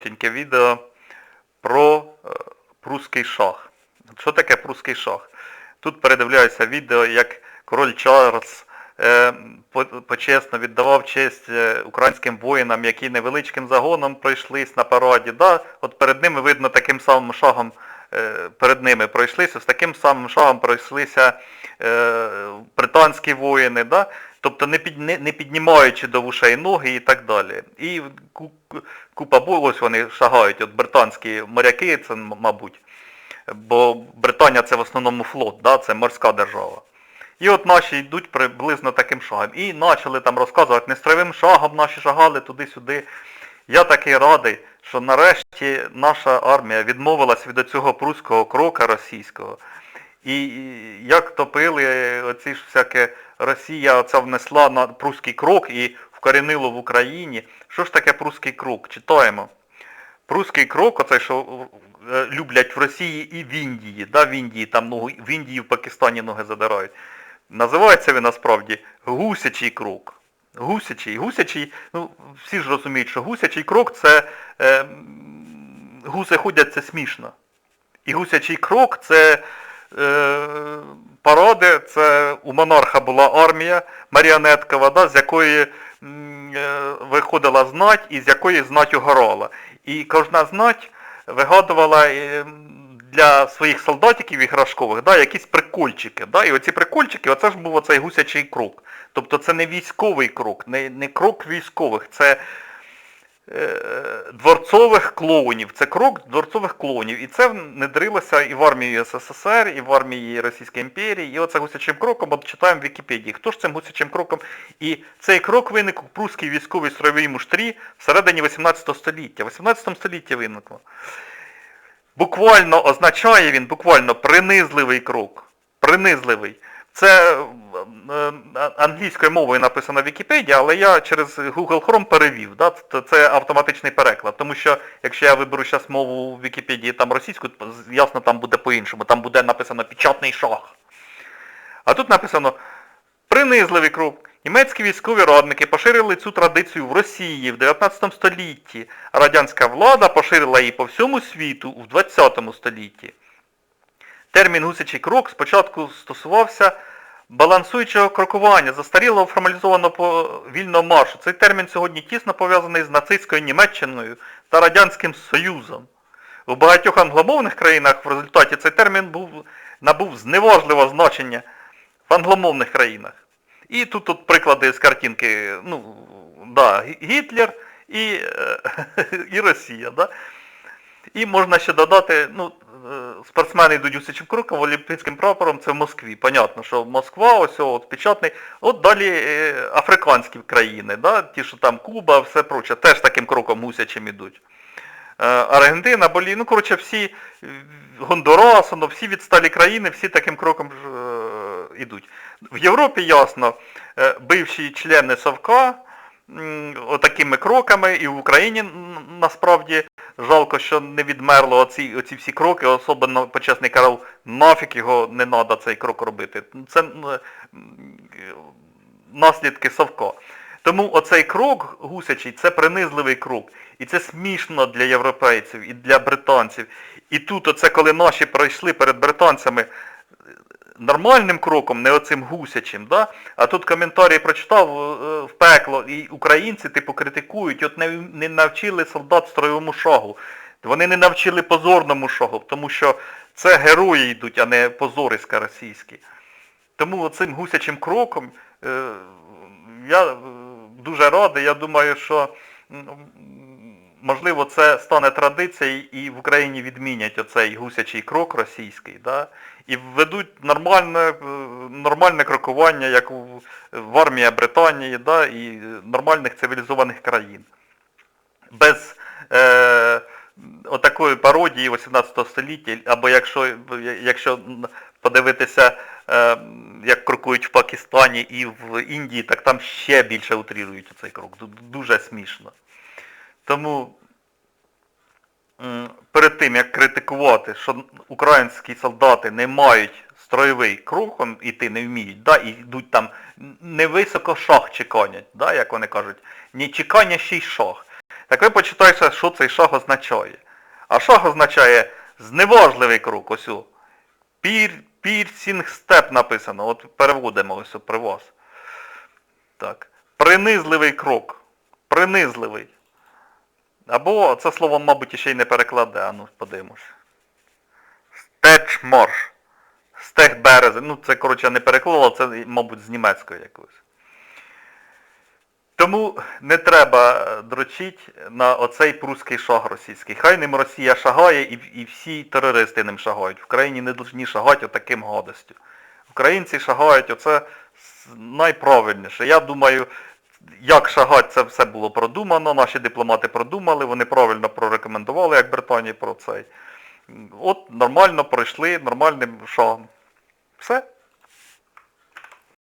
коротеньке відео про е, прусський шах. Що таке прусський шах? Тут передивляюся відео, як король Чарльз е, почесно віддавав честь е, українським воїнам, які невеличким загоном пройшлись на параді. Да? От перед ними видно таким самим шагом, перед ними пройшлися, з таким самим шагом пройшлися британські воїни, да? Тобто не, під, не, не піднімаючи до вушей ноги і так далі. І купа бою, ось вони шагають, от британські моряки, це, мабуть, бо Британія це в основному флот, да? це морська держава. І от наші йдуть приблизно таким шагом. І почали там розказувати, нестроєвим шагом наші шагали туди-сюди. Я такий радий, що нарешті наша армія відмовилась від цього прусського крока російського. І як топили оці ж всяке Росія оця внесла на прусський крок і вкорінило в Україні. Що ж таке прусський крок? Читаємо. Прусський крок, оцей, що е, люблять в Росії і в Індії, да, в Індії там ноги, в Індії в Пакистані ноги задирають. Називається він насправді гусячий крок. Гусячий, гусячий, ну всі ж розуміють, що гусячий крок це е, гуси ходять це смішно. І гусячий крок це е, це у монарха була армія маріонеткова, да, з якої е, виходила знать і з якої знать угорала. І кожна знать вигадувала е, для своїх солдатиків іграшкових да, якісь прикольчики. Да, і оці прикольчики, оце ж був оцей гусячий крок. Тобто це не військовий крок, не, не крок військових, це дворцових клоунів. Це крок дворцових клоунів. І це внедрилося і в армії СССР, і в армії Російської імперії. І оце гусячим кроком, от читаємо в Вікіпедії. Хто ж цим гусячим кроком? І цей крок виник у прусській військовій строєвій муштрі всередині 18 століття. В 18 столітті виникло. Буквально означає він, буквально принизливий крок. Принизливий. Це е, е, англійською мовою написано в Вікіпедії, але я через Google Chrome перевів. Да? Це- автоматичний переклад. Тому що якщо я виберу зараз мову в Вікіпедії там російську, то, ясно, там буде по-іншому. Там буде написано печатний шах. А тут написано принизливий крок. Німецькі військові радники поширили цю традицію в Росії в 19 столітті, радянська влада поширила її по всьому світу в 20 столітті. Термін гусячий крок спочатку стосувався балансуючого крокування, застарілого формалізованого повільного маршу. Цей термін сьогодні тісно пов'язаний з нацистською Німеччиною та Радянським Союзом. У багатьох англомовних країнах в результаті цей термін був, набув зневажливого значення в англомовних країнах. І тут, тут приклади з картинки, ну, да, Гітлер і, е, і Росія. Да? І можна ще додати, ну, спортсмени йдуть усічим кроком, олімпійським прапором, це в Москві. Понятно, що Москва, ось от печатний. От далі е, африканські країни, да? ті, що там Куба, все проче, теж таким кроком гусячим ідуть. Е, Аргентина, Болі, ну, коротше, всі е, ну, всі відсталі країни, всі таким кроком ж, ідуть. В Європі, ясно, бивші члени Совка, отакими кроками, і в Україні насправді жалко, що не відмерло оці, оці всі кроки, особливо почесний Карл, нафіг його не треба цей крок робити. Це наслідки Совка. Тому оцей крок гусячий це принизливий крок. І це смішно для європейців і для британців. І тут оце, коли наші пройшли перед британцями нормальним кроком, не оцим гусячим, да? а тут коментарі прочитав е, в пекло, і українці типу критикують, от не, не навчили солдат строєвому шагу. Вони не навчили позорному шагу, тому що це герої йдуть, а не позориська російські. Тому оцим гусячим кроком е, я е, дуже радий, я думаю, що можливо це стане традицією і в Україні відмінять оцей гусячий крок російський, да? і введуть нормальне, е, нормальне крокування, як в, армії Британії, да? і нормальних цивілізованих країн. Без е, отакої пародії 18 століття, або якщо, якщо подивитися, е, як крокують в Пакистані і в Індії, так там ще більше утрірують цей крок. Дуже смішно. Тому перед тим, як критикувати, що українські солдати не мають строєвий он іти не вміють, да, і йдуть там не високо шах чеканять, да, як вони кажуть, не чекання ще й шах. Так ви почитайте, що цей шаг означає. А шаг означає зневажливий крок, ось о. Пір, пірсінг степ написано, от переводимо ось о при вас. Так. Принизливий крок. Принизливий. Або це слово, мабуть, ще й не перекладе, а ну подивимось. Стечморш. Стех березень. Ну, це, коротше, не переклала, це, мабуть, з німецької якоїсь. Тому не треба дрочить на оцей прусський шаг російський. Хай ним Росія шагає і, і всі терористи ним шагають. В країні не повинні шагати отаким гадостю. Українці шагають оце найправильніше. Я думаю, як шагать, це все було продумано, наші дипломати продумали, вони правильно прорекомендували, як Британії про цей. От нормально пройшли, нормальним шагом. Все.